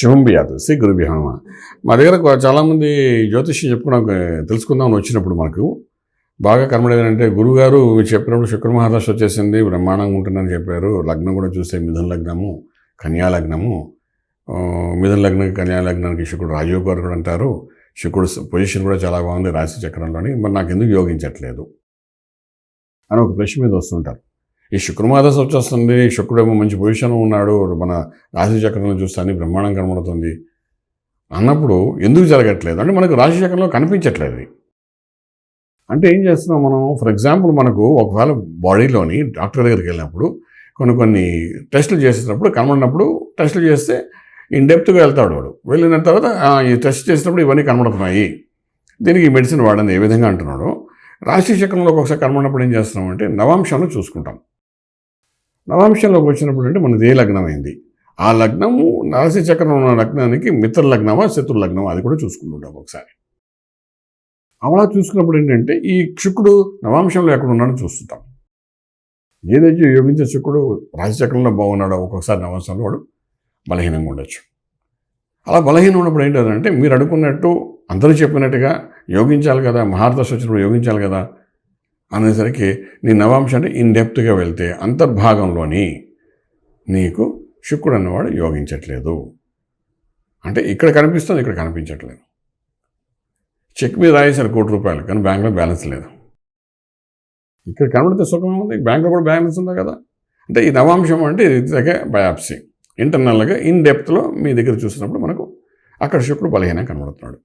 శివం బియాదు శ్రీ గురు బిహమ మా దగ్గర చాలామంది జ్యోతిష్యం చెప్పుకున్నాం తెలుసుకుందామని వచ్చినప్పుడు మనకు బాగా కనబడేదంటే గురుగారు మీరు చెప్పినప్పుడు శుక్ర మహాదశ వచ్చేసింది బ్రహ్మాండంగా ఉంటుందని చెప్పారు. లగ్నం కూడా చూస్తే మిథున లగ్నము కన్యా లగ్నము. మిథున లగ్నం కన్యా లగ్నానికి శుక్రుడు రాజయోగ గారు కూడా అంటారు. శుక్రుడు పొజిషన్ కూడా చాలా బాగుంది రాశి చక్రంలోని. మరి నాకు ఎందుకు యోగించట్లేదు? అని ఒక ప్రశ్న మీద వస్తుంటారు. ఈ శుక్రమాదశ వచ్చేస్తుంది శుక్రుడేమో మంచి పొజిషన్లో ఉన్నాడు మన రాశి చక్రంలో చూస్తే అన్ని బ్రహ్మాండం కనబడుతుంది. అన్నప్పుడు ఎందుకు జరగట్లేదు? అంటే మనకు రాశి చక్రంలో కనిపించట్లేదు అంటే ఏం చేస్తున్నాం మనం? ఫర్ ఎగ్జాంపుల్ మనకు ఒకవేళ బాడీలోని డాక్టర్ దగ్గరికి వెళ్ళినప్పుడు కొన్ని కొన్ని టెస్టులు చేసేటప్పుడు కనబడినప్పుడు టెస్టులు చేస్తే ఇన్ డెప్త్గా వెళ్తాడు వాడు. వెళ్ళిన తర్వాత ఈ టెస్ట్ చేసినప్పుడు ఇవన్నీ కనబడుతున్నాయి. దీనికి మెడిసిన్ వాడండి ఏ విధంగా అంటున్నాడు రాశి చక్రంలోకి ఒకసారి కనబడినప్పుడు ఏం చేస్తున్నామంటే నవాంశంలో చూసుకుంటాం. నవాంశంలోకి వచ్చినప్పుడు అంటే మనది ఏ లగ్నం అయింది ఆ లగ్నము నరసి చక్రం ఉన్న లగ్నానికి మిత్ర లగ్నమా శత్రు లగ్నమా అది కూడా చూసుకుంటుంటాం ఒకసారి. అలా చూసుకున్నప్పుడు ఏంటంటే ఈ శుక్రుడు నవాంశంలో ఎక్కడ ఉన్నాడో చూస్తుంటాం. ఏదైతే యోగించే శుక్రుడు రాశి చక్రంలో బాగున్నాడో ఒక్కొక్కసారి నవాంశంలో వాడు బలహీనంగా ఉండొచ్చు. అలా బలహీనం ఉన్నప్పుడు ఏంటంటే మీరు అనుకున్నట్టు అందరూ చెప్పినట్టుగా యోగించాలి కదా మహారదశ వచ్చినప్పుడు యోగించాలి కదా అనేసరికి నీ నవాంశ అంటే ఇన్ డెప్త్గా వెళ్తే అంతర్భాగంలోని నీకు శుక్రుడు అన్నవాడు యోగించట్లేదు. అంటే ఇక్కడ కనిపిస్తుంది ఇక్కడ కనిపించట్లేదు. చెక్ మీద రాయేశారు కోటి రూపాయలు కానీ బ్యాంక్లో బ్యాలెన్స్ లేదు. ఇక్కడ కనబడితే సుఖం ఉంది బ్యాంక్లో కూడా బ్యాలెన్స్ ఉంది కదా? అంటే ఈ నవాంశం అంటే ఇది బయాప్సీ. ఇంటర్నల్గా ఇన్ డెప్త్లో మీ దగ్గర చూసినప్పుడు మనకు అక్కడ శుక్రుడు బలహీనంగా కనబడుతున్నాడు.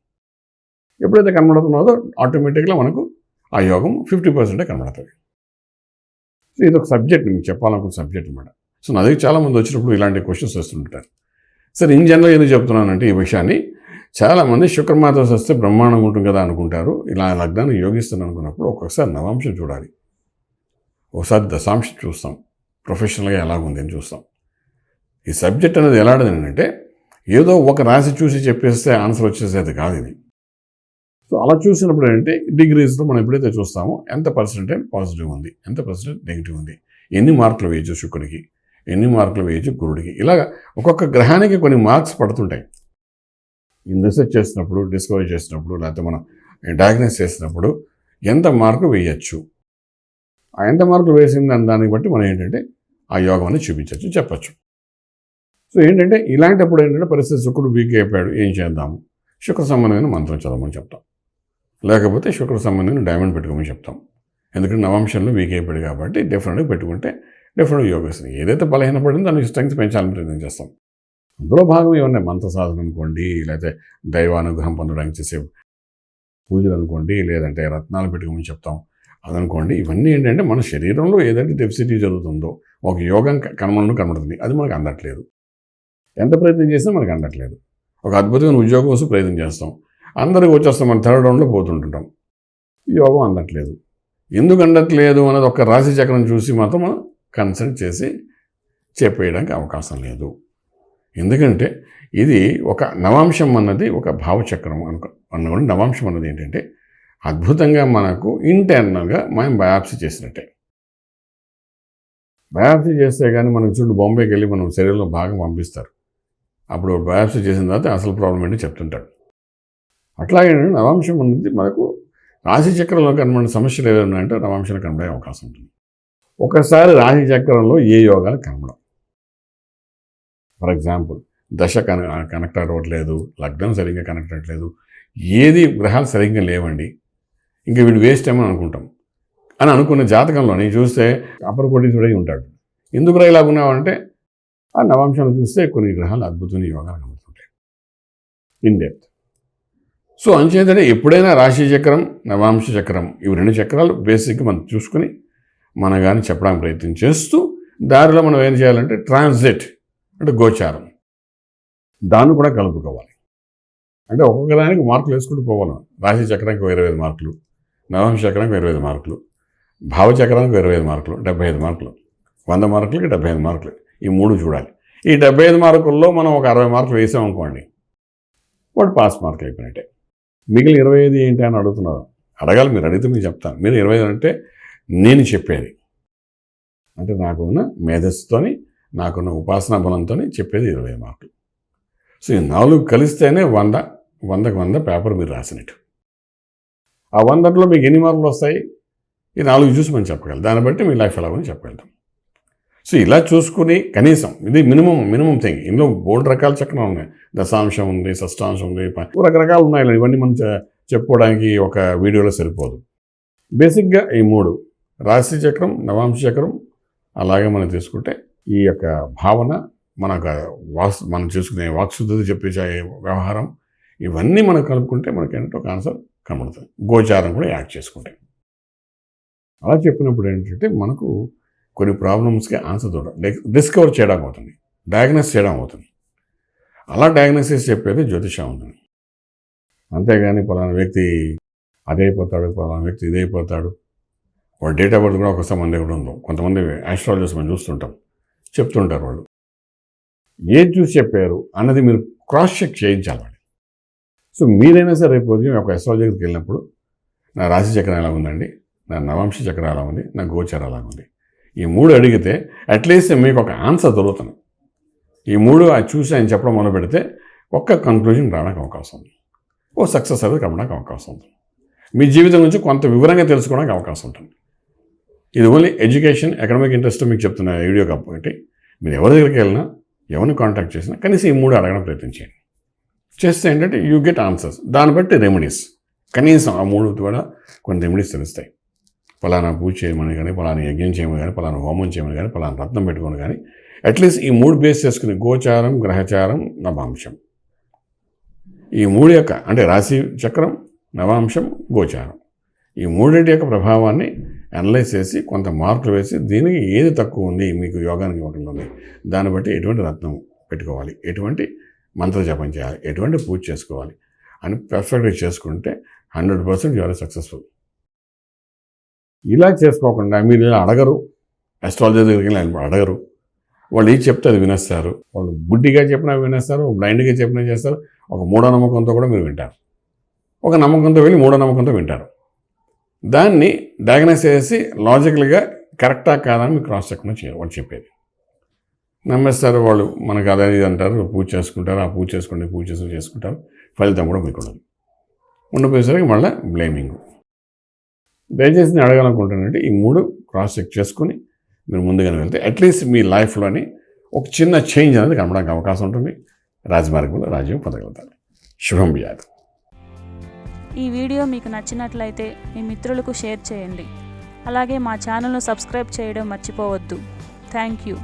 ఎప్పుడైతే కనబడుతున్నదో ఆటోమేటిక్గా మనకు ఆ యోగం ఫిఫ్టీ పర్సెంటే కనబడుతుంది సో ఇది ఒక సబ్జెక్ట్ మీకు చెప్పాలనుకున్న సబ్జెక్ట్ అనమాట సో నా దగ్గర చాలామంది వచ్చినప్పుడు ఇలాంటి క్వశ్చన్స్ వస్తుంటారు. సరే ఇన్ జనరల్ ఎందుకు చెప్తున్నానంటే ఈ విషయాన్ని చాలామంది శుక్రమాత వస్తే బ్రహ్మాండంగా ఉంటుంది కదా అనుకుంటారు. ఇలా లగ్నాన్ని యోగిస్తాను అనుకున్నప్పుడు ఒక్కొక్కసారి నవాంశం చూడాలి. ఒకసారి దశాంశం చూస్తాం. ప్రొఫెషనల్గా ఎలాగుంది అని చూస్తాం. ఈ సబ్జెక్ట్ అనేది ఎలాంటిది అంటే ఏదో ఒక రాశి చూసి చెప్పేస్తే ఆన్సర్ వచ్చేసేది కాదు ఇది. సో అలా చూసినప్పుడు ఏంటంటే డిగ్రీస్లో మనం ఎప్పుడైతే చూస్తామో ఎంత పర్సెంటేజ్ పాజిటివ్ ఉంది ఎంత పర్సెంటేజ్ నెగిటివ్ ఉంది ఎన్ని మార్కులు వేయచ్చు శుక్రుడికి ఎన్ని మార్కులు వేయచ్చు గురుడికి. ఇలాగ ఒక్కొక్క గ్రహానికి కొన్ని మార్క్స్ పడుతుంటాయి. ఈ రీసెర్చ్ చేసినప్పుడు డిస్కవరీ చేసినప్పుడు లేకపోతే మనం డయాగ్నైస్ చేసినప్పుడు ఎంత మార్కు వేయచ్చు? ఆ ఎంత మార్కులు వేసింది దాన్ని బట్టి మనం ఏంటంటే ఆ యోగం అనేది చూపించవచ్చు చెప్పచ్చు. సో ఏంటంటే ఇలాంటప్పుడు ఏంటంటే పరిస్థితి శుక్రుడు వీక్ అయిపోయాడు ఏం చేద్దాము? శుక్ర సంబంధమైన మంత్రం చదవమని చెప్తాం. లేకపోతే శుక్ర సంబంధించిన డైమండ్ పెట్టుకోమని చెప్తాం. ఎందుకంటే నవాంశంలో వీక్ అయిపోయాడు కాబట్టి డిఫరెంట్గా పెట్టుకుంటే డెఫినెట్గా యోగస్తుంది ఏదైతే బలహీనపడిందో దానికి స్ట్రెంగ్త్ పెంచాలని ప్రయత్నం చేస్తాం. అందులో భాగం ఏమన్నా మంత్ర సాధన అనుకోండి లేకపోతే దైవానుగ్రహం పొందడానికి చేసే పూజలు అనుకోండి లేదంటే రత్నాలు పెట్టుకోమని చెప్తాం. అదనుకోండి ఇవన్నీ ఏంటంటే మన శరీరంలో ఏదైతే డెఫిసిటీ జరుగుతుందో ఒక యోగం కనుమను కనబడుతుంది. అది మనకు అందట్లేదు. ఎంత ప్రయత్నం చేసినా మనకు అందట్లేదు. ఒక అద్భుతమైన ఉద్యోగం కోసం ప్రయత్నం చేస్తాం. అందరికి వచ్చేస్తాం మనం థర్డ్ రౌండ్లో పోతుంటుంటాం. యోగం అందట్లేదు. ఎందుకు అందట్లేదు అన్నది ఒక రాశి చక్రం చూసి మాత్రం మనం కన్సల్ట్ చేసి చెప్పేయడానికి అవకాశం లేదు. ఎందుకంటే ఇది ఒక నవాంశం అన్నది ఒక భావచక్రం అనుకో అనుకోండి నవాంశం అన్నది ఏంటంటే అద్భుతంగా మనకు ఇంటర్నల్గా మనం బయాప్సీ చేసినట్టే. బయాప్సీ చేస్తే కానీ మనకు చూడు బాంబేకి వెళ్ళి మనం శరీరంలో భాగం పంపిస్తారు. అప్పుడు బయాప్సీ చేసిన తర్వాత అసలు ప్రాబ్లం ఏంటి చెప్తుంటాడు. అట్లాగే నవాంశం అనేది మనకు రాశి చక్రంలో కనబడిన సమస్యలు ఏదైనా ఉన్నాయంటే నవాంశం కనబడే అవకాశం ఉంటుంది. ఒకసారి రాశి చక్రంలో ఏ యోగాలు కనబడం ఫర్ ఎగ్జాంపుల్ దశ కన కనెక్ట్ అవ్వట్లేదు లగ్నం సరిగ్గా కనెక్ట్ అవ్వట్లేదు ఏది గ్రహాలు సరిగ్గా లేవండి ఇంకా వీడు వేస్ట్ ఏమని అనుకుంటాం. అని అనుకున్న జాతకంలో నేను చూస్తే అపర కోటీశ్వరై ఉంటాడు. ఎందుకు ఇలా ఉన్నావంటే ఆ నవాంశాలు చూస్తే కొన్ని గ్రహాలు అద్భుతమైన యోగాలు కనబడుతుంటాయి. In depth. సో అంచేతనే ఎప్పుడైనా రాశి చక్రం నవాంశ చక్రం ఇవి రెండు చక్రాలు బేసిక్గా మనం చూసుకుని మన కానీ చెప్పడానికి ప్రయత్నం చేస్తూ దారిలో మనం ఏం చేయాలంటే ట్రాన్స్లేట్ అంటే గోచారం. దాన్ని కూడా కలుపుకోవాలి. అంటే ఒక్కొక్క దానికి మార్కులు వేసుకుంటూ పోవాలి రాశి చక్రానికి ఇరవై ఐదు మార్కులు నవాంశ చక్రానికి ఇరవై ఐదు మార్కులు భావచక్రానికి ఇరవై ఐదు మార్కులు డెబ్బై ఐదు మార్కులు వంద మార్కులకి డెబ్బై ఐదు మార్కులు ఈ మూడు చూడాలి. ఈ డెబ్బై ఐదు మార్కుల్లో మనం ఒక అరవై మార్కులు వేసామనుకోండి వాడు పాస్ మార్కులు అయిపోయినట్టే. మిగిలిన ఇరవై ఐదు ఏంటి అని అడుగుతున్నారు. అడగాలి మీరు అడిగితే మీకు చెప్తాను. మీరు ఇరవై ఐదు అంటే నేను చెప్పేది. అంటే నాకున్న మేధస్సుతోని నాకున్న ఉపాసనా బలంతో చెప్పేది ఇరవై ఐదు మార్కులు. సో ఈ నాలుగు కలిస్తేనే వంద వందకు వంద పేపర్ మీరు రాసినట్టు. ఆ వందట్లో మీకు ఎన్ని మార్కులు వస్తాయి? ఈ నాలుగు చూసి మనం చెప్పగలం. దాన్ని బట్టి మీ లైఫ్ ఎలా ఉందని చెప్పగలుగుతాం. సో ఇలా చూసుకుని కనీసం ఇది మినిమం మినిమం థింగ్. ఇందులో బోల్డ్ రకాల చక్రం ఉన్నాయి. దశాంశం ఉంది షష్టాంశం ఉంది ప- రకరకాలు ఉన్నాయి ఇవన్నీ మనం చెప్పుకోవడానికి ఒక వీడియోలో సరిపోదు. బేసిక్గా ఈ మూడు. రాశి చక్రం నవాంశ చక్రం అలాగే మనం తీసుకుంటే ఈ యొక్క భావన మన యొక్క వాస్ మనం చేసుకునే వాక్శుద్ధి చెప్పే వ్యవహారం ఇవన్నీ మనం కలుపుకుంటే మనకి ఏంటంటే ఒక ఆన్సర్ కనబడుతుంది. గోచారం కూడా యాడ్ చేసుకుంటే. అలా చెప్పినప్పుడు ఏంటంటే మనకు కొన్ని ప్రాబ్లమ్స్కి ఆన్సర్ దొరకడం డిస్కవర్ చేయడం అవుతుంది డయాగ్నోస్ చేయడం అవుతుంది. అలా డయాగ్నోసిస్ చెప్పేది జ్యోతిషం అవుతుంది. అంతేగాని పలానా వ్యక్తి అదైపోతాడు పలానా వ్యక్తి ఇదైపోతాడు వాడు డేట్ ఆఫ్ బర్త్ కూడా ఒకసారి మన దగ్గర ఉందో కొంతమంది ఆస్ట్రాలజర్స్ మనం చూస్తుంటాం చెప్తుంటారు వాళ్ళు. ఏది చూసి చెప్పారు అన్నది మీరు క్రాస్ చెక్ చేయించాలి వాళ్ళు. సో మీరైనా సరే రేపు ఉదయం ఒక ఆస్ట్రాలజర్కి వెళ్ళినప్పుడు నా రాశి చక్రం ఎలా ఉందండి? నా నవాంశ చక్రం ఎలా ఉంది? నా గోచరం ఎలా ఉంది? ఈ మూడు అడిగితే అట్లీస్ట్ మీకు ఒక ఆన్సర్ దొరుకుతుంది. ఈ మూడు అది చూసి ఆయన చెప్పడం మొదలు పెడితే ఒక్క కన్క్లూజన్ రావడానికి అవకాశం ఉంది. ఓ సక్సెస్ అనేది కమ్మడానికి అవకాశం ఉంది. మీ జీవితం నుంచి కొంత వివరంగా తెలుసుకోవడానికి అవకాశం ఉంటుంది. ఇది ఓన్లీ ఎడ్యుకేషన్ ఎకనామిక్ ఇంట్రెస్ట్ మీకు చెప్తున్న వీడియో కాబట్టి మీరు ఎవరి దగ్గరికి వెళ్ళినా ఎవరిని కాంటాక్ట్ చేసినా కనీసం ఈ మూడు అడగడం ప్రయత్నించండి చేస్తే ఏంటంటే యూ గెట్ ఆన్సర్స్ దాన్ని బట్టి రెమెడీస్ కనీసం ఆ మూడు కూడా కొన్ని రెమెడీస్ తెలుస్తాయి. పలానా పూజ చేయమని కానీ పలానా యజ్ఞం చేయమని కానీ పలానా హోమం చేయమని కానీ పలానా రత్నం పెట్టుకొని కానీ అట్లీస్ట్ ఈ మూడు బేస్ చేసుకుని గోచారం గ్రహచారం నవాంశం. ఈ మూడు యొక్క అంటే రాశి చక్రం నవాంశం గోచారం. ఈ మూడింటి యొక్క ప్రభావాన్ని అనలైజ్ చేసి కొంత మార్కులు వేసి దీనికి ఏది తక్కువ ఉంది మీకు యోగానికి ఒకటి ఉంది దాన్ని బట్టి ఎటువంటి రత్నం పెట్టుకోవాలి ఎటువంటి మంత్ర జపం చేయాలి ఎటువంటి పూజ చేసుకోవాలి అని పర్ఫెక్ట్గా చేసుకుంటే హండ్రెడ్ పర్సెంట్ యూఆర్ సక్సెస్ఫుల్ ఇలా చేసుకోకుండా మీరు ఇలా అడగరు. అస్ట్రాలజర్ దగ్గరికి ఆయన అడగరు. వాళ్ళు ఏది చెప్తే అది వినేస్తారు. వాళ్ళు గుడ్డిగా చెప్పినా వినేస్తారు. బ్లైండ్గా చెప్పినా చేస్తారు. ఒక మూఢనమ్మకంతో కూడా మీరు వింటారు. ఒక నమ్మకంతో వెళ్ళి మూఢనమ్మకంతో వింటారు. దాన్ని డయాగ్నైజ్ చేసి లాజికల్గా కరెక్టా కాదని మీరు క్రాస్ చెక్ చేయాలి వాళ్ళు చెప్పేది. నమ్మేస్తారు వాళ్ళు. మనకు అదే ఇది అంటారు. పూజ చేసుకుంటారు. ఆ పూజ చేసుకుంటే పూజ చేసుకుని చేసుకుంటారు. ఫలితం కూడా మీకు ఉండదు ఉండిపోయేసరికి మళ్ళీ బ్లేమింగ్ దయచేసి నేను అడగాలనుకుంటానంటే ఈ మూడు క్రాస్ చెక్ చేసుకుని మీరు ముందుగానే వెళ్తే అట్లీస్ట్ మీ లైఫ్లోని ఒక చిన్న చేంజ్ అనేది కనపడానికి అవకాశం ఉంటుంది. రాజమార్గంలో రాజ్యం పొందగలుగుతారు. శుభం బియాదు ఈ వీడియో మీకు నచ్చినట్లయితే మీ మిత్రులకు షేర్ చేయండి. అలాగే మా ఛానల్ను సబ్స్క్రైబ్ చేయడం మర్చిపోవద్దు. Thank you